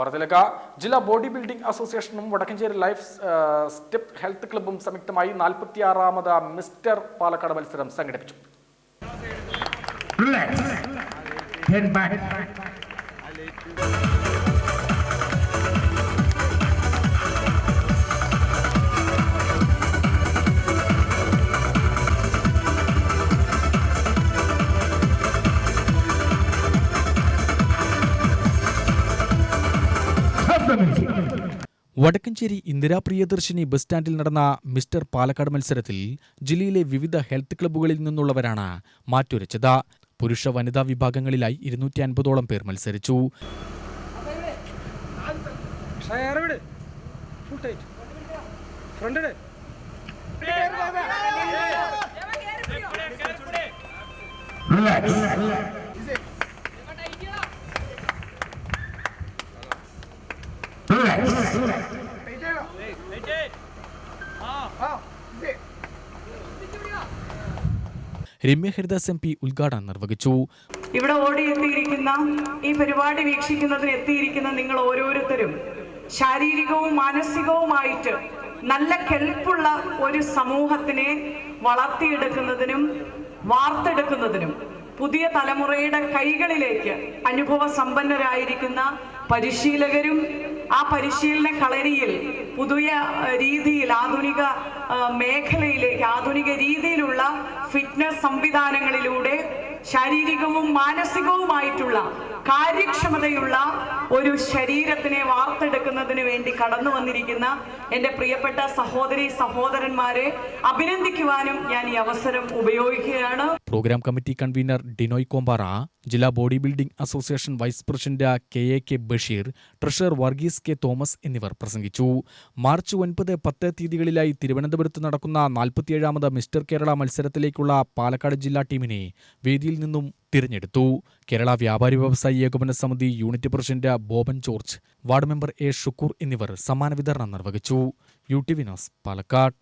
വാർത്തയിലേക്ക്. ജില്ലാ body building അസോസിയേഷനും വടക്കഞ്ചേരി ലൈഫ് സ്റ്റെപ്പ് ഹെൽത്ത് ക്ലബും സംയുക്തമായി നാൽപ്പത്തിയാറാമത് മിസ്റ്റർ പാലക്കാട് മത്സരം സംഘടിപ്പിച്ചു. Relax. വടക്കഞ്ചേരി ഇന്ദിരാ പ്രിയദർശിനി ബസ് സ്റ്റാൻഡിൽ നടന്ന മിസ്റ്റർ പാലക്കാട് മത്സരത്തിൽ ജില്ലയിലെ വിവിധ ഹെൽത്ത് ക്ലബ്ബുകളിൽ നിന്നുള്ളവരാണ് മാറ്റുരച്ചത്. പുരുഷ വനിതാ വിഭാഗങ്ങളിലായി ഇരുന്നൂറ്റി അൻപതോളം പേർ മത്സരിച്ചു ഇട് Relax. Relax. Ramya Haridas M P ഉദ്ഘാടനം നിർവഹിച്ചു. ഇവിടെ ഓടിയെത്തിയിരിക്കുന്ന ഈ പരിപാടി വീക്ഷിക്കുന്നതിന് എത്തിയിരിക്കുന്ന നിങ്ങൾ ഓരോരുത്തരും ശാരീരികവും മാനസികവുമായിട്ട് നല്ല കെൽപ്പുള്ള ഒരു സമൂഹത്തിനെ വളർത്തിയെടുക്കുന്നതിനും വാർത്തെടുക്കുന്നതിനും പുതിയ തലമുറയുടെ കൈകളിലേക്ക് അനുഭവ സമ്പന്നരായിരിക്കുന്ന പരിശീലകരും ആ പരിശീലന കളരിയിൽ പുതിയ രീതിയിൽ ആധുനിക മേഖലയിലേക്ക് ആധുനിക രീതിയിലുള്ള ഫിറ്റ്നസ് സംവിധാനങ്ങളിലൂടെ ശാരീരികവും മാനസികവുമായിട്ടുള്ള കാര്യക്ഷമതയുള്ള ഒരു ശരീരത്തിനെ വാർത്തെടുക്കുന്നതിന് വേണ്ടി കടന്നു വന്നിരിക്കുന്ന എന്റെ പ്രിയപ്പെട്ട സഹോദരി സഹോദരന്മാരെ അഭിനന്ദിക്കുവാനും ഞാൻ ഈ അവസരം ഉപയോഗിക്കുകയാണ്. Program committee convener Dinoy Kombara ജില്ലാ body building association vice president K A K Basheer treasurer Varghese K Thomas എന്നിവർ പ്രസംഗിച്ചു. മാർച്ച് ഒൻപത് പത്ത് തീയതികളിലായി തിരുവനന്തപുരത്ത് നടക്കുന്ന നാൽപ്പത്തിയേഴാമത് മിസ്റ്റർ കേരള മത്സരത്തിലേക്കുള്ള പാലക്കാട് ജില്ലാ ടീമിനെ വേദിയിൽ നിന്നും തിരഞ്ഞെടുത്തു. കേരള വ്യാപാരി വ്യവസായി ഏകോപന സമിതി unit president Boban George ward member A Shukkoor എന്നിവർ സമ്മാന വിതരണം നിർവഹിച്ചു. U T Vinos Palakkad.